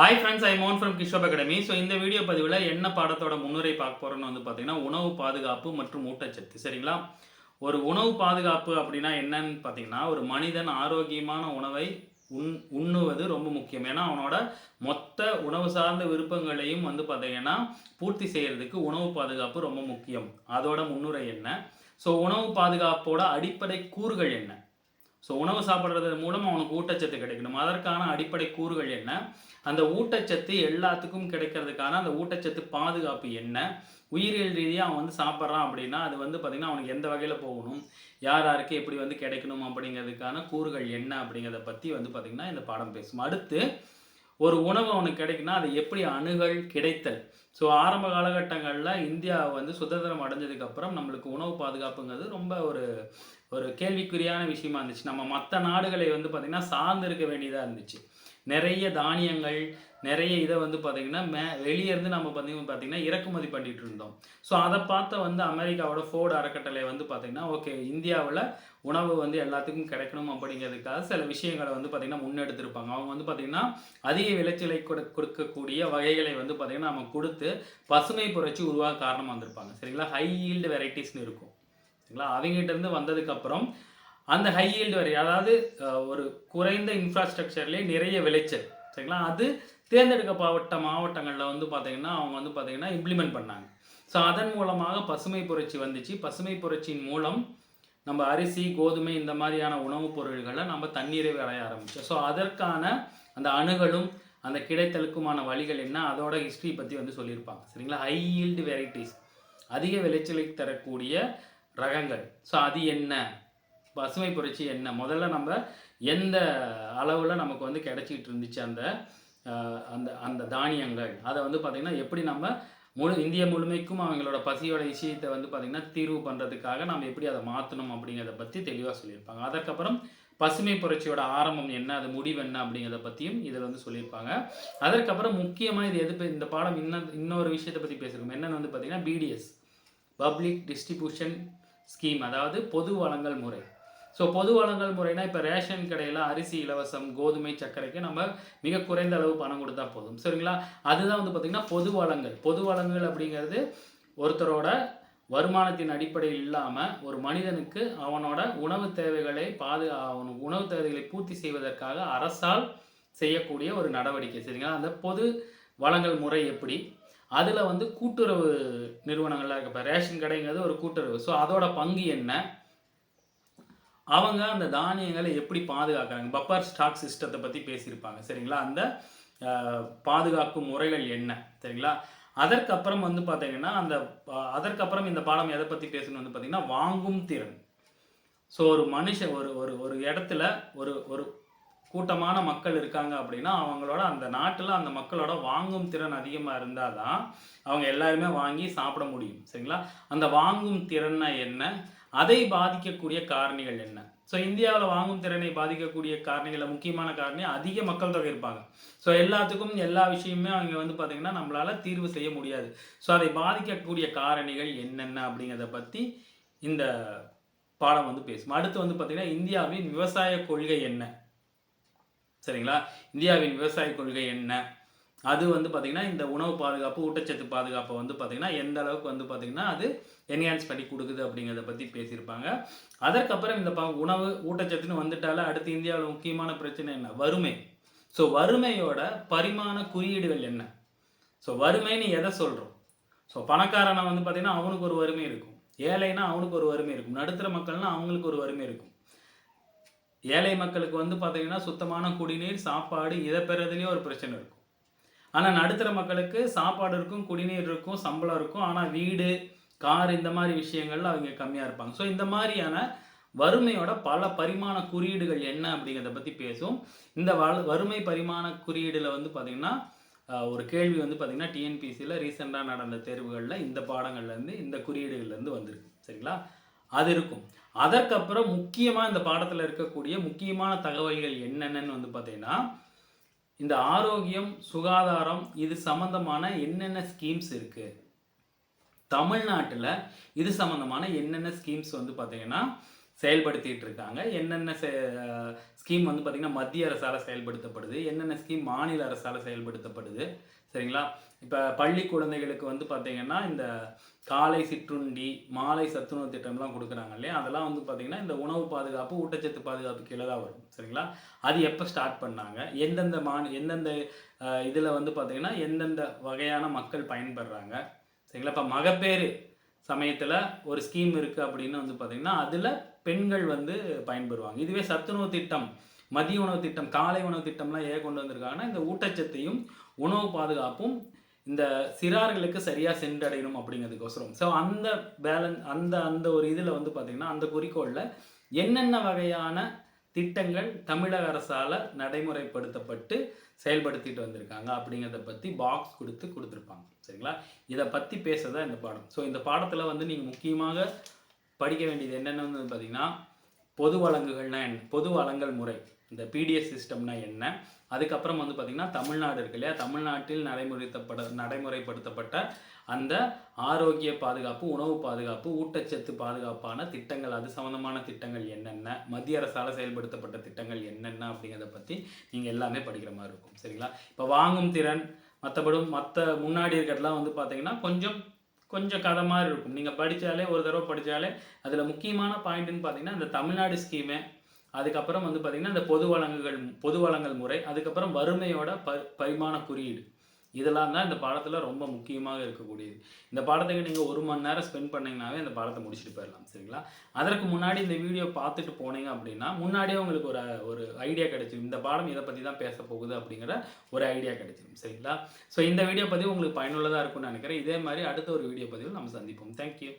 Hi friends I மோன் from கிஷோப் academy so இந்த வீடியோ பதிவில் என்ன பாடத்தோட முன்னுரை பார்க்க போகிறோன்னு வந்து பார்த்தீங்கன்னா உணவு பாதுகாப்பு மற்றும் ஊட்டச்சத்து சரிங்களா? ஒரு உணவு பாதுகாப்பு அப்படின்னா என்னன்னு பார்த்தீங்கன்னா ஒரு மனிதன் ஆரோக்கியமான உணவை உண் உண்ணுவது ரொம்ப முக்கியம். ஏன்னா அவனோட மொத்த உணவு சார்ந்த விருப்பங்களையும் வந்து பார்த்தீங்கன்னா பூர்த்தி செய்கிறதுக்கு உணவு பாதுகாப்பு ரொம்ப முக்கியம். அதோட முன்னுரை என்ன? ஸோ உணவு பாதுகாப்போட அடிப்படை கூறுகள் என்ன? ஸோ உணவு சாப்பிட்றது மூலம் அவனுக்கு ஊட்டச்சத்து கிடைக்கணும். அதற்கான அடிப்படை கூறுகள் என்ன? அந்த ஊட்டச்சத்து எல்லாத்துக்கும் கிடைக்கிறதுக்கான அந்த ஊட்டச்சத்து பாதுகாப்பு என்ன? உயிரியல் ரீதியாக அவன் வந்து சாப்பிட்றான் அப்படின்னா அது வந்து பார்த்திங்கன்னா அவனுக்கு எந்த வகையில் போகணும்? யார் யாருக்கு எப்படி வந்து கிடைக்கணும் அப்படிங்கிறதுக்கான கூறுகள் என்ன அப்படிங்கிறத பற்றி வந்து பார்த்திங்கன்னா இந்த பாடம் பேசும். அடுத்து ஒரு உணவு அவனுக்கு கிடைக்குன்னா அது எப்படி அணுகல் கிடைத்தல்? ஸோ ஆரம்ப காலகட்டங்களில் இந்தியா வந்து சுதந்திரம் அடைஞ்சதுக்கப்புறம் நம்மளுக்கு உணவு பாதுகாப்புங்கிறது ரொம்ப ஒரு ஒரு கேள்விக்குறியான விஷயமா இருந்துச்சு. நம்ம மற்ற நாடுகளை வந்து பார்த்திங்கன்னா சார்ந்து இருக்க வேண்டியதாக இருந்துச்சு. நிறைய தானியங்கள் நிறைய இதை வந்து பார்த்திங்கன்னா மே வெளியே இருந்து நம்ம பார்த்தீங்கன்னா பார்த்திங்கன்னா இறக்குமதி பண்ணிட்டு இருந்தோம். ஸோ அதை பார்த்த வந்து அமெரிக்காவோட ஃபோர்டு அறக்கட்டளை வந்து பார்த்திங்கன்னா ஓகே இந்தியாவில் உணவு வந்து எல்லாத்துக்கும் கிடைக்கணும் அப்படிங்கிறதுக்காக சில விஷயங்களை வந்து பார்த்திங்கன்னா முன்னெடுத்திருப்பாங்க. அவங்க வந்து பார்த்திங்கன்னா அதிக விளைச்சலை கொடு கொடுக்கக்கூடிய வகைகளை வந்து பார்த்திங்கன்னா நம்ம கொடுத்து பசுமை புரட்சி உருவாக காரணமாக வந்திருப்பாங்க சரிங்களா? ஹை ஈல்டு வெரைட்டிஸ்னு இருக்கும். சரிங்களா? அவங்ககிட்ட இருந்து வந்ததுக்கப்புறம் அந்த ஹை ஈல்டு வரை அதாவது ஒரு குறைந்த இன்ஃப்ராஸ்ட்ரக்சர்லேயே நிறைய விளைச்சல். சரிங்களா? அது தேர்ந்தெடுக்கப்பட்ட மாவட்டங்களில் வந்து பார்த்திங்கன்னா அவங்க வந்து பார்த்திங்கன்னா இம்ப்ளிமெண்ட் பண்ணாங்க. ஸோ அதன் மூலமாக பசுமை புரட்சி வந்துச்சு. பசுமை புரட்சியின் மூலம் நம்ம அரிசி கோதுமை இந்த மாதிரியான உணவுப் பொருள்களை நம்ம தண்ணீரை விளைய ஆரம்பித்தோம் ஸோ அதற்கான அந்த அணுகளும் அந்த கிடைத்தலுக்குமான வழிகள் என்ன? அதோட ஹிஸ்ட்ரி பற்றி வந்து சொல்லியிருப்பாங்க. சரிங்களா? ஹை ஈல்டு வெரைட்டிஸ் அதிக விளைச்சலை தரக்கூடிய ரகங்கள். ஸோ அது என்ன? பசுமை புரட்சி என்ன? முதல்ல நம்ம எந்த அளவில் நமக்கு வந்து கிடச்சிக்கிட்டு இருந்துச்சு அந்த அந்த அந்த தானியங்கள்? அதை வந்து பார்த்திங்கன்னா எப்படி நம்ம முழு இந்திய முழுமைக்கும் அவங்களோட பசியோட விஷயத்தை வந்து பார்த்திங்கன்னா தீர்வு பண்ணுறதுக்காக நம்ம எப்படி அதை மாற்றணும் அப்படிங்கிறத பற்றி தெளிவாக சொல்லியிருப்பாங்க. அதற்கப்புறம் பசுமை புரட்சியோட ஆரம்பம் என்ன? அது முடிவு என்ன? அப்படிங்கிறத பற்றியும் இதில் வந்து சொல்லியிருப்பாங்க. அதற்கப்புறம் முக்கியமாக இது எது இந்த பாடம் இன்னும் இன்னொரு விஷயத்தை பற்றி பேசியிருக்கோம் என்னென்னு வந்து பார்த்திங்கன்னா பிடிஎஸ் பப்ளிக் டிஸ்ட்ரிபியூஷன் ஸ்கீம் அதாவது பொது வளங்கள் முறை. ஸோ பொது வளங்கள் முறைனா இப்போ ரேஷன் கடையில் அரிசி இலவசம் கோதுமை சர்க்கரைக்கு நம்ம மிக குறைந்த அளவு பணம் கொடுத்தா போதும். சரிங்களா? அதுதான் வந்து பார்த்திங்கன்னா பொது வளங்கள் பொது வளங்கள் அப்படிங்கிறது ஒருத்தரோட வருமானத்தின் அடிப்படையில் இல்லாமல் ஒரு மனிதனுக்கு அவனோட உணவு தேவைகளை பாதுகா அவன் உணவு தேவைகளை பூர்த்தி செய்வதற்காக அரசால் செய்யக்கூடிய ஒரு நடவடிக்கை. சரிங்களா? அந்த பொது வளங்கள் முறை எப்படி? அதில் வந்து கூட்டுறவு நிறுவனங்கள்லாம் இருக்கு இப்போ ரேஷன் கடைங்கிறது ஒரு கூட்டுறவு. ஸோ அதோட பங்கு என்ன? அவங்க அந்த தானியங்களை எப்படி பாதுகாக்கிறாங்க? பப்பர் ஸ்டாக் சிஸ்டத்தை பற்றி பேசியிருப்பாங்க சரிங்களா? அந்த பாதுகாக்கும் முறைகள் என்ன சரிங்களா? அதற்கப்புறம் வந்து பார்த்தீங்கன்னா அந்த அதற்கப்புறம் இந்த பாடம் எதை பற்றி பேசணும் வந்து பார்த்தீங்கன்னா வாங்கும் திறன். ஸோ ஒரு மனுஷன் ஒரு ஒரு ஒரு இடத்துல ஒரு ஒரு கூட்டமான மக்கள் இருக்காங்க அப்படின்னா அவங்களோட அந்த நாட்டில் அந்த மக்களோட வாங்கும் திறன் அதிகமாக இருந்தால் தான் அவங்க எல்லாருமே வாங்கி சாப்பிட முடியும் சரிங்களா? அந்த வாங்கும் திறன்னா என்ன? அதை பாதிக்கக்கூடிய காரணிகள் என்ன? ஸோ இந்தியாவில் வாங்கும் திறனை பாதிக்கக்கூடிய காரணிகளில் முக்கியமான காரணி அதிக மக்கள் தொகை இருப்பாங்க. ஸோ எல்லாத்துக்கும் எல்லா விஷயமுமே அவங்க வந்து பார்த்திங்கன்னா நம்மளால் தீர்வு செய்ய முடியாது. ஸோ அதை பாதிக்கக்கூடிய காரணிகள் என்னென்ன அப்படிங்கிறத பற்றி இந்த பாடம் வந்து பேசும். அடுத்து வந்து பார்த்திங்கன்னா இந்தியாவின் விவசாய கொள்கை என்ன? சரிங்களா? இந்தியாவின் விவசாய கொள்கை என்ன? அது வந்து பார்த்திங்கன்னா இந்த உணவு பாதுகாப்பு ஊட்டச்சத்து பாதுகாப்பை வந்து பார்த்திங்கன்னா எந்த அளவுக்கு வந்து பார்த்திங்கன்னா அது என்ஹான்ஸ் பண்ணி கொடுக்குது அப்படிங்கிறத பற்றி பேசியிருப்பாங்க. அதற்கப்புறம் இந்த ப உணவு ஊட்டச்சத்துன்னு வந்துட்டால அடுத்து இந்தியாவில் முக்கியமான பிரச்சனை என்ன? வறுமை. ஸோ வறுமையோட பரிமாண குறியீடுகள் என்ன? ஸோ வறுமைன்னு எதை சொல்கிறோம் ஸோ பணக்காரனை வந்து பார்த்திங்கன்னா அவனுக்கு ஒரு வறுமை இருக்கும். ஏழைனா அவனுக்கு ஒரு வறுமை இருக்கும். நடுத்தர மக்கள்னா அவங்களுக்கு ஒரு வறுமை இருக்கும். ஏழை மக்களுக்கு வந்து பார்த்திங்கன்னா சுத்தமான குடிநீர் சாப்பாடு இதை பெறதுலேயே ஒரு பிரச்சனை இருக்கும். ஆனால் நடுத்தர மக்களுக்கு சாப்பாடு இருக்கும் குடிநீர் இருக்கும் சம்பளம் இருக்கும். ஆனால் வீடு கார் இந்த மாதிரி விஷயங்கள்ல அவங்க கம்மியாக இருப்பாங்க. ஸோ இந்த மாதிரியான வறுமையோட பல பரிமாண குறியீடுகள் என்ன அப்படிங்கிறத பற்றி பேசும் இந்த வ வறுமை பரிமாண குறியீடில் வந்து பார்த்திங்கன்னா ஒரு கேள்வி வந்து பார்த்திங்கன்னா டிஎன்பிசியில் ரீசெண்டாக நடந்த தேர்வுகளில் இந்த பாடங்கள்லேருந்து இந்த குறியீடுகள்லேருந்து வந்திருக்கு. சரிங்களா? அது இருக்கும். அதற்கப்புறம் முக்கியமாக இந்த பாடத்தில் இருக்கக்கூடிய முக்கியமான தகவல்கள் என்னென்னன்னு வந்து பார்த்திங்கன்னா இந்த ஆரோக்கியம் சுகாதாரம் இது சம்மந்தமான என்னென்ன ஸ்கீம்ஸ் இருக்குது தமிழ்நாட்டில் இது சம்மந்தமான என்னென்ன ஸ்கீம்ஸ் வந்து பார்த்திங்கன்னா செயல்படுத்திட்டு இருக்காங்க. என்னென்ன ஸ்கீம் வந்து பார்த்திங்கன்னா மத்திய அரசால் செயல்படுத்தப்படுது. என்னென்ன ஸ்கீம் மாநில அரசால் செயல்படுத்தப்படுது. சரிங்களா? இப்போ பள்ளி குழந்தைகளுக்கு வந்து பார்த்திங்கன்னா இந்த காலை சிற்றுண்டி மாலை சத்துணவு திட்டம்லாம் கொடுக்குறாங்க இல்லையா? அதெல்லாம் வந்து பார்த்திங்கன்னா இந்த உணவு பாதுகாப்பு ஊட்டச்சத்து பாதுகாப்பு கீழே தான் வரும். சரிங்களா? அது எப்போ ஸ்டார்ட் பண்ணாங்க? எந்தெந்த மாநி எந்தெந்த இதில் வந்து பார்த்திங்கன்னா எந்தெந்த வகையான மக்கள் பயன்படுறாங்க? சரிங்களா? இப்போ மகப்பேறு சமயத்தில் ஒரு ஸ்கீம் இருக்குது அப்படின்னு வந்து பார்த்திங்கன்னா அதில் பெண்கள் வந்து பயன்பெறுவாங்க. இதுவே சத்துணவு திட்டம் மதிய உணவு திட்டம் காலை உணவு திட்டம்லாம் ஏன் கொண்டு வந்திருக்காங்கன்னா இந்த ஊட்டச்சத்தையும் உணவு பாதுகாப்பும் இந்த சிறார்களுக்கு சரியாக சென்றடையணும் அப்படிங்கிறதுக்கோசரம். ஸோ அந்த பேலன்ஸ் அந்த அந்த ஒரு இதில் வந்து பார்த்திங்கன்னா அந்த குறிக்கோளில் என்னென்ன வகையான திட்டங்கள் தமிழக அரசால் நடைமுறைப்படுத்தப்பட்டு செயல்படுத்திட்டு வந்திருக்காங்க அப்படிங்கிறத பற்றி பாக்ஸ் கொடுத்து கொடுத்துருப்பாங்க. சரிங்களா? இதை பற்றி பேச தான் இந்த பாடம். ஸோ இந்த பாடத்தில் வந்து நீங்கள் முக்கியமாக படிக்க வேண்டியது என்னென்னு வந்து பார்த்தீங்கன்னா பொது வழங்குகள்னா என்ன? பொது வழங்கல் முறை. இந்த பிடிஎஸ் சிஸ்டம்னா என்ன? அதுக்கப்புறம் வந்து பார்த்திங்கன்னா தமிழ்நாடு இருக்கு இல்லையா? தமிழ்நாட்டில் நடைமுறைத்தப்பட நடைமுறைப்படுத்தப்பட்ட அந்த ஆரோக்கிய பாதுகாப்பு உணவு பாதுகாப்பு ஊட்டச்சத்து பாதுகாப்பான திட்டங்கள் அது சம்மந்தமான திட்டங்கள் என்னென்ன? மத்திய அரசால் செயல்படுத்தப்பட்ட திட்டங்கள் என்னென்ன அப்படிங்கிறத பற்றி நீங்கள் எல்லாமே படிக்கிற மாதிரி இருக்கும். சரிங்களா? இப்போ வாங்கும் திறன் மற்றபடி மற்ற முன்னாடி இருக்கிறதுலாம் வந்து பார்த்தீங்கன்னா கொஞ்சம் கொஞ்சம் கதை மாதிரி இருக்கும். நீங்கள் படித்தாலே ஒரு தடவை படித்தாலே அதில் முக்கியமான பாயிண்ட்டுன்னு பார்த்தீங்கன்னா இந்த தமிழ்நாடு ஸ்கீமு அதுக்கப்புறம் வந்து பார்த்திங்கன்னா இந்த பொது வழங்குகள் பொது வழங்கல் முறை அதுக்கப்புறம் வறுமையோட ப பரிமாண குறியீடு. இதெல்லாம் தான் இந்த பாடத்தில் ரொம்ப முக்கியமாக இருக்கக்கூடியது. இந்த பாடத்துக்கு நீங்கள் ஒரு மணி நேரம் ஸ்பெண்ட் பண்ணிங்கனாவே இந்த பாடத்தை முடிச்சுட்டு போயிடலாம் சரிங்களா? அதற்கு முன்னாடி இந்த வீடியோ பார்த்துட்டு போனீங்க அப்படின்னா முன்னாடியே உங்களுக்கு ஒரு ஒரு ஐடியா கிடைச்சிடும் இந்த பாடம் இதை பற்றி தான் பேச போகுது அப்படிங்கிற ஒரு ஐடியா கிடைச்சிடும் சரிங்களா? ஸோ இந்த வீடியோ பதிவு உங்களுக்கு பயனுள்ளதாக இருக்கும்னு நினைக்கிறேன். இதே மாதிரி அடுத்த ஒரு வீடியோ பதிவில் நம்ம சந்திப்போம். தேங்க்யூ